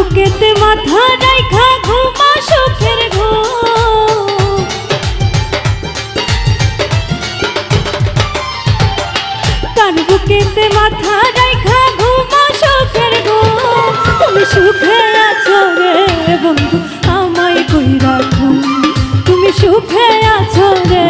বুকেতে মাথা রাইখা ঘুমা সুখের ঘুম। কার বুকেতে মাথা রাইখা ঘুমা সুখের ঘুম। তুমি সুখে আছো রে বন্ধু, আমায় কই রাখো তুমি সুখে আছো রে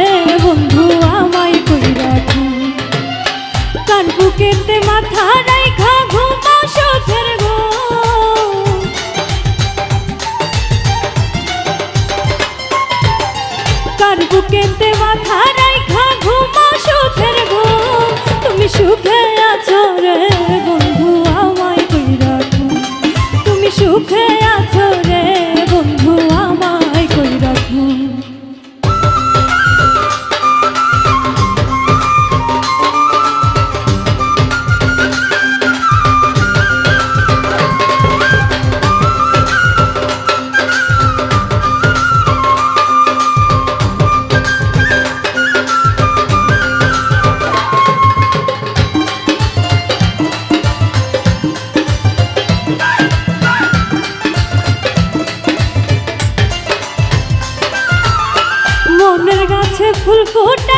ফুল ফুটে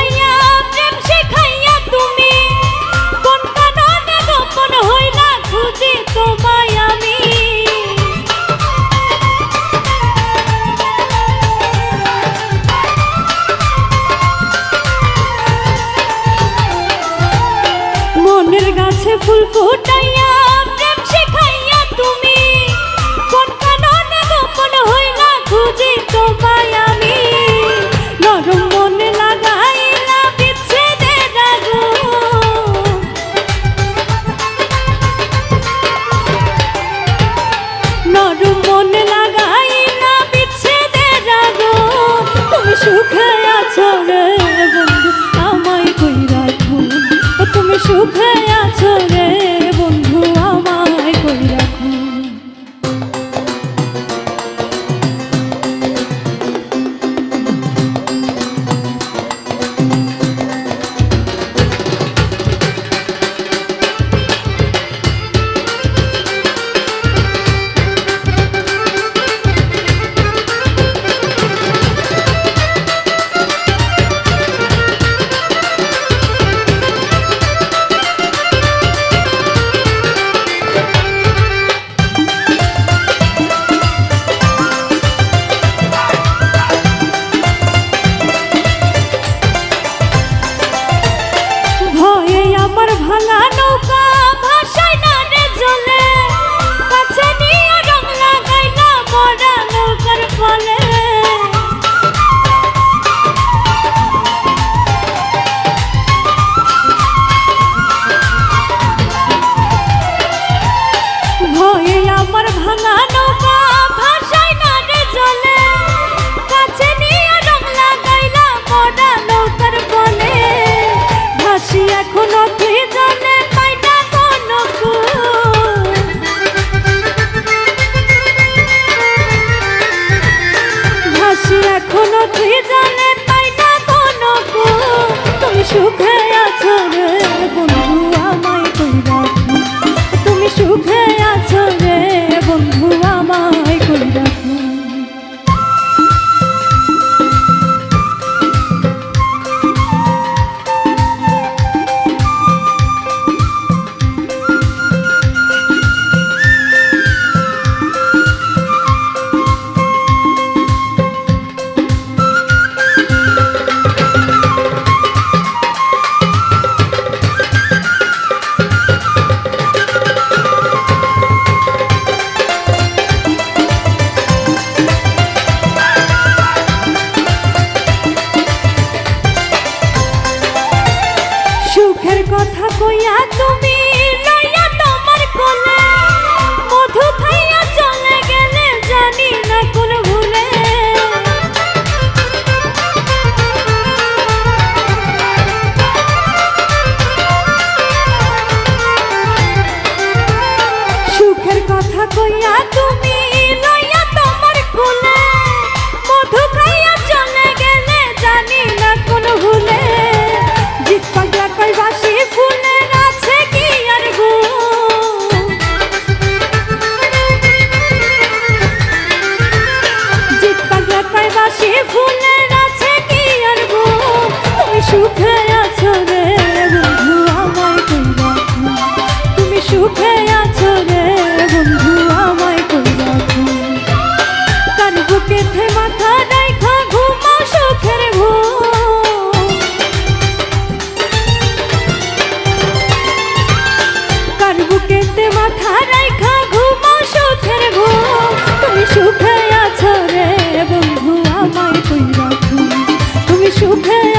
এখনও তুই জানে পাই কোনো তুমি সুখে কথা কইয়া তুমি সুখে